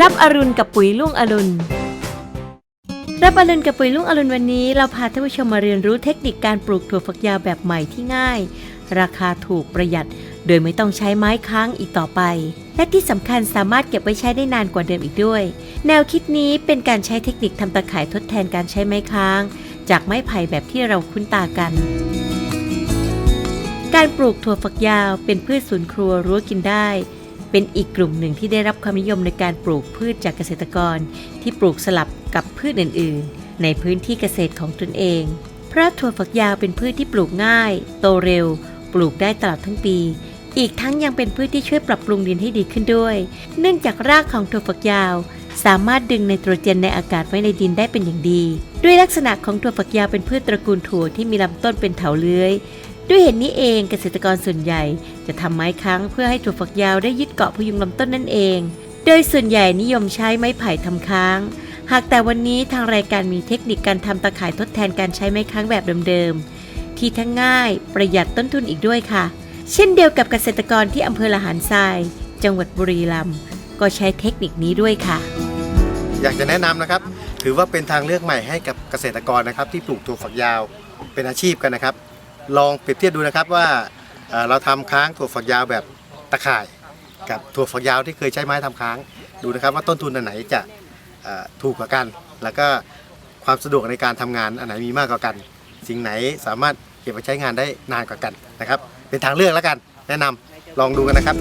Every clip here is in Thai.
รับอรุณกับปุ๋ยลุงอรุณ รับอรุณกับปุ๋ยลุงอรุณวันนี้ เราพาท่านผู้ชมมาเรียนรู้เทคนิคการปลูกถั่วฝักยาวแบบใหม่ที่ง่าย ราคาถูกประหยัด โดยไม่ต้องใช้ไม้ค้างอีกต่อไป และที่สำคัญสามารถเก็บไว้ใช้ได้นานกว่าเดิมอีกด้วย แนวคิดนี้เป็นการใช้เทคนิคทำตะข่ายทดแทนการใช้ไม้ค้าง จากไม้ไผ่แบบที่เราคุ้นตากันการปลูกถั่วฝักยาวเป็นพืชสวนครัวรั้วกินได้ เป็นอีกกลุ่มหนึ่งที่ได้รับความนิยมในการปลูกพืชจากเกษตรกร ที่ปลูกสลับกับพืชอื่น ๆ ในพื้นที่เกษตรของตนเอง เพราะถั่วฝักยาวเป็นพืชที่ปลูกง่าย โตเร็ว ปลูกได้ตลอดทั้งปี อีกทั้งยังเป็นพืชที่ช่วยปรับปรุงดินให้ดีขึ้นด้วย เนื่องจากรากของถั่วฝักยาว สามารถดึงไนโตรเจนในอากาศไว้ในดินได้เป็นอย่างดี ด้วยลักษณะของถั่วฝักยาวเป็นพืชตระกูลถั่วที่มีลำต้นเป็นเถาเลื้อย ด้วยเหตุนนี้เองเกษตรกรส่วนใหญ่จะทำไม้ค้างเพื่อให้ถั่วฝักยาวได้ยึดเกาะพยุงลำต้นนั่นเอง โดยส่วนใหญ่นิยมใช้ไม้ไผ่ทำค้าง หากแต่วันนี้ทางรายการมีเทคนิคการทำตะข่ายทดแทนการใช้ไม้ค้างแบบเดิมๆ ที่ทั้งง่ายประหยัดต้นทุนอีกด้วยค่ะ เช่นเดียวกับเกษตรกรที่อำเภอละหารทราย จังหวัดบุรีรัมย์ก็ใช้เทคนิคนี้ด้วยค่ะ อยากจะแนะนำนะครับ ถือว่าเป็นทางเลือกใหม่ให้กับเกษตรกรนะครับที่ปลูกถั่วฝักยาวเป็นอาชีพกันนะครับ ลองเปรียบเทียบดูนะครับว่าเอ่อเราทำค้างถั่วฝักยาวแบบตะข่าย กับถั่วฝักยาวที่เคยใช้ไม้ทำค้างดูนะครับว่าต้นทุนอันไหนจะเอ่อถูกกว่ากัน แล้วก็ความสะดวกในการทำงานอันไหนมีมากกว่ากัน สิ่งไหนสามารถเก็บไว้ใช้งานได้นานกว่ากันนะครับ เป็นทางเลือกแล้วกัน แนะนำลองดูกันนะครับ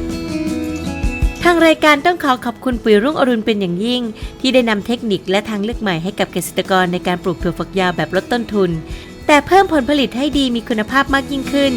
ทางรายการต้องขอขอบคุณปุ๋ยรุ่งอรุณเป็นอย่างยิ่ง ที่ได้นำเทคนิคและทางเลือกใหม่ให้กับเกษตรกรในการปลูกถั่วฝักยาวแบบลดต้นทุน แต่เพิ่มผลผลิตให้ดีมีคุณภาพมากยิ่งขึ้น